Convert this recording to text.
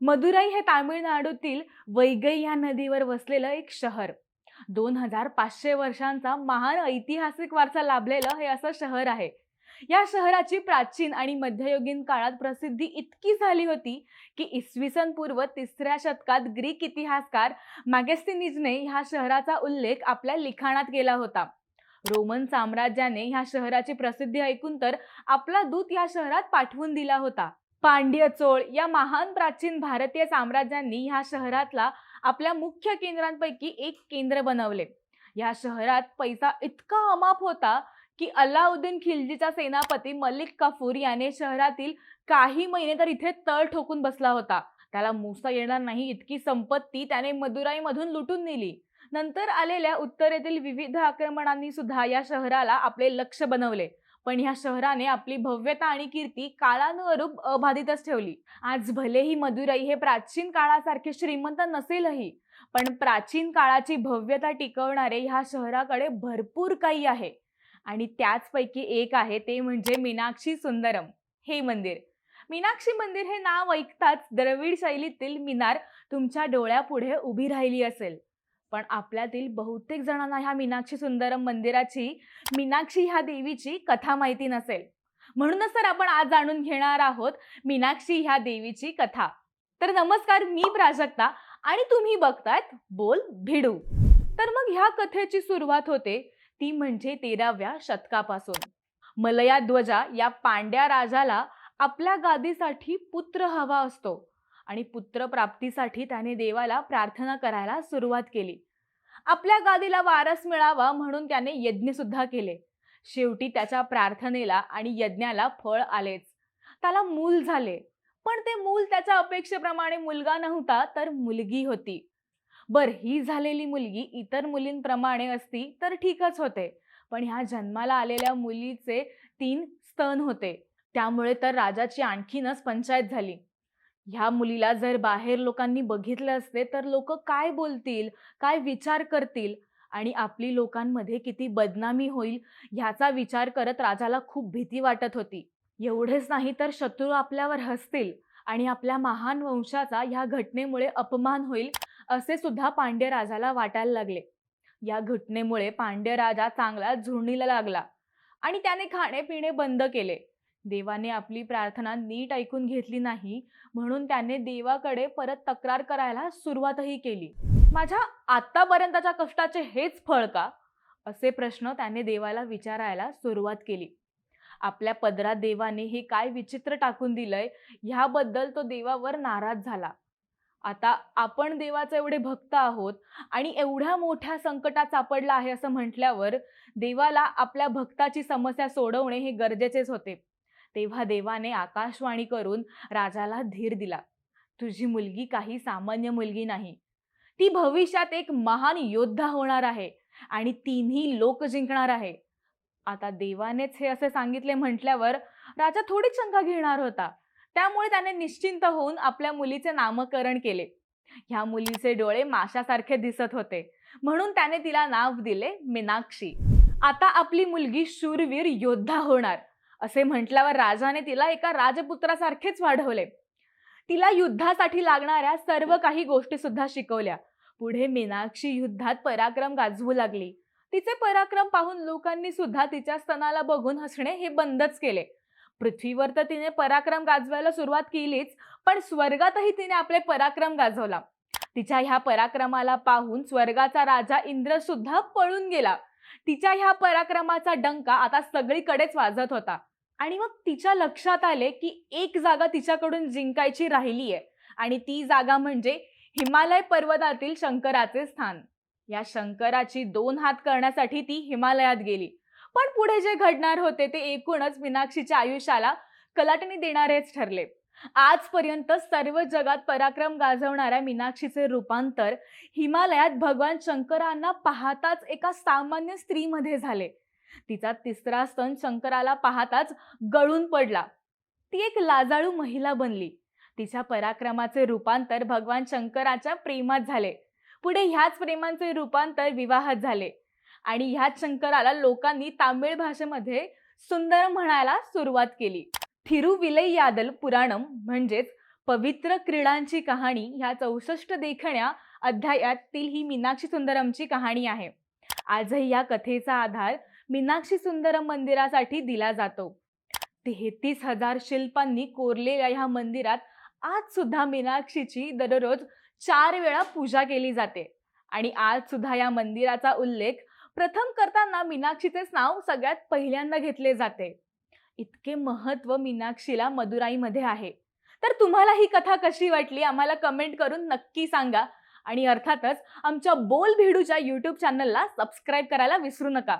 मदुराई हे तामिळनाडूतील वैगई ह्या नदीवर वसलेलं एक शहर. दोन हजार पाचशे वर्षांचा महान ऐतिहासिक वारसा लाभलेलं हे असं शहर आहे. या शहराची प्राचीन आणि मध्ययुगीन काळात प्रसिद्धी इतकी झाली होती की इसवी सन पूर्व तिसऱ्या शतकात ग्रीक इतिहासकार मॅगेस्टिनिजने ह्या शहराचा उल्लेख आपल्या लिखाणात केला होता. रोमन साम्राज्याने ह्या शहराची प्रसिद्धी ऐकून तर आपला दूत या शहरात पाठवून दिला होता. पांड्य चोळ या महान प्राचीन भारतीय साम्राज्यांनी ह्या शहरातला आपल्या मुख्य केंद्रांपैकी एक केंद्र बनवले. या शहरात पैसा इतका अमाप होता की अल्लाउद्दीन खिलजीचा सेनापती मलिक कफूर याने शहरातील काही महिने तर इथे तळ ठोकून बसला होता. त्याला मुसा येणार नाही इतकी संपत्ती त्याने मदुराईमधून लुटून नेली. नंतर आलेल्या उत्तरेतील विविध आक्रमणांनी सुद्धा या शहराला आपले लक्ष बनवले. पण ह्या शहराने आपली भव्यता आणि कीर्ती काळानुरूप अबाधितच ठेवली. आज भलेही मदुराई हे प्राचीन काळासारखे श्रीमंत नसेलही पण प्राचीन काळाची भव्यता टिकवणारे ह्या शहराकडे भरपूर काही आहे. आणि त्याचपैकी एक आहे ते म्हणजे मीनाक्षी सुंदरम हे मंदिर. मीनाक्षी मंदिर हे नाव ऐकताच द्रविड शैलीतील मिनार तुमच्या डोळ्यापुढे उभी राहिली असेल. पण आपल्यातील बहुतेक जणांना ह्या मीनाक्षी सुंदरम मंदिराची मीनाक्षी ह्या देवीची कथा माहिती नसेल. म्हणूनच तर आपण आज जाणून घेणार आहोत मीनाक्षी ह्या देवीची कथा. तर नमस्कार मी प्राजक्ता आणि तुम्ही बघतायत बोल भिडू. तर मग ह्या कथेची सुरुवात होते ती म्हणजे तेराव्या शतकापासून. मलया ध्वजा या पांड्या राजाला आपल्या गादीसाठी पुत्र हवा असतो. आणि पुत्र प्राप्तीसाठी त्याने देवाला प्रार्थना करायला सुरुवात केली. आपल्या गादीला वारस मिळावा म्हणून त्याने यज्ञ सुद्धा केले. शेवटी त्याच्या प्रार्थनेला आणि यज्ञाला फळ आलेच. त्याला मूल झाले. पण ते मूल त्याच्या अपेक्षेप्रमाणे मुलगा नव्हता तर मुलगी होती. बर ही झालेली मुलगी इतर मुलींप्रमाणे असती तर ठीकच होते. पण ह्या जन्माला आलेल्या मुलीचे तीन स्तन होते. त्यामुळे तर राजाची आणखीनच पंचायत झाली. ह्या मुलीला जर बाहेर लोकांनी बघितलं असते तर लोक काय बोलतील काय विचार करतील आणि आपली लोकांमध्ये किती बदनामी होईल ह्याचा विचार करत राजाला खूप भीती वाटत होती. एवढेच नाही तर शत्रू आपल्यावर हसतील आणि आपल्या महान वंशाचा ह्या घटनेमुळे अपमान होईल असे सुद्धा पांड्य राजाला वाटायला लागले. या घटनेमुळे पांड्य राजा चांगला झुरणीला लागला आणि त्याने खाणे पिणे बंद केले. देवाने आपली प्रार्थना नीट ऐकून घेतली नाही म्हणून त्याने देवाकडे परत तक्रार करायला सुरुवातही केली. माझ्या आतापर्यंतच्या कष्टाचे हेच फळ का? असे प्रश्न त्याने देवाला विचारायला सुरुवात केली. आपल्या पदरात देवाने हे काय विचित्र टाकून दिलंय ह्याबद्दल तो देवावर नाराज झाला. आता आपण देवाचे एवढे भक्त आहोत आणि एवढ्या मोठ्या संकटात सापडला आहे असं म्हटल्यावर देवाला आपल्या भक्ताची समस्या सोडवणे हे गरजेचेच होते. तेव्हा देवाने आकाशवाणी करून राजाला धीर दिला. तुझी मुलगी काही सामान्य मुलगी नाही. ती भविष्यात एक महान योद्धा होणार आहे आणि तिन्ही लोक जिंकणार आहे. आता देवानेच हे असे सांगितले म्हटल्यावर राजा थोडीच शंका घेणार होता. त्यामुळे त्याने निश्चिंत होऊन आपल्या मुलीचे नामकरण केले. ह्या मुलीचे डोळे माशासारखे दिसत होते. म्हणून त्याने तिला नाव दिले मीनाक्षी. आता आपली मुलगी शूरवीर योद्धा होणार. असे म्हटल्यावर राजाने तिला एका राजपुत्रासारखेच वाढवले. तिला युद्धासाठी लागणाऱ्या सर्व काही गोष्टी सुद्धा शिकवल्या. पुढे मीनाक्षी युद्धात पराक्रम गाजवू लागली. तिचे पराक्रम पाहून लोकांनी सुद्धा तिच्या स्तनाला बघून हसणे हे बंदच केले. पृथ्वीवर तर तिने पराक्रम गाजवायला सुरुवात केलीच पण स्वर्गातही तिने आपले पराक्रम गाजवला. तिच्या ह्या पराक्रमाला पाहून स्वर्गाचा राजा इंद्र सुद्धा पळून गेला. तिच्या ह्या पराक्रमाचा डंका आता सगळीकडेच वाजत होता. आणि मग तिच्या लक्षात आले की एक जागा तिच्याकडून जिंकायची राहिली आहे आणि ती जागा म्हणजे हिमालय पर्वतातील शंकराचे स्थान. या शंकराची दोन हात करण्यासाठी ती हिमालयात गेली. पण पुढे जे घडणार होते ते एकूणच मीनाक्षीच्या आयुष्याला कलाटणी देणारेच ठरले. आजपर्यंत सर्व जगात पराक्रम गाजवणाऱ्या मीनाक्षीचे रूपांतर हिमालयात भगवान शंकरांना पाहताच एका सामान्य स्त्रीमध्ये झाले. तिचा तिसरा स्तन शंकराला पाहताच गळून पडला. ती एक लाजाळू महिला बनली. तिच्या पराक्रमाचे रूपांतर भगवान शंकराच्या प्रेमात झाले. पुढे ह्याच प्रेमांचे रूपांतर विवाहात झाले. आणि ह्याच शंकराला लोकांनी तामिळ भाषेमध्ये सुंदर म्हणायला सुरुवात केली. थिरुविलैयादल पुराणम म्हणजेच पवित्र क्रीडांची कहाणी ह्या चौसष्ट देखण्या अध्यायातील ही मीनाक्षी सुंदरमची कहाणी आहे. आजही या कथेचा आधार मीनाक्षी सुंदरम मंदिरासाठी दिला जातो. तेहतीस हजार शिल्पांनी कोरलेल्या ह्या मंदिरात आज सुद्धा मीनाक्षीची दररोज चार वेळा पूजा केली जाते. आणि आज सुद्धा या मंदिराचा उल्लेख प्रथम करताना मीनाक्षीचेच नाव सगळ्यात पहिल्यांदा घेतले जाते. इतके महत्त्व मीनाक्षीला मदुराईमध्ये आहे. तर तुम्हाला ही कथा कशी वाटली आम्हाला कमेंट करून नक्की सांगा. आणि अर्थातच आमच्या बोल भिडूच्या यूट्यूब चॅनलला सबस्क्राईब करायला विसरू नका.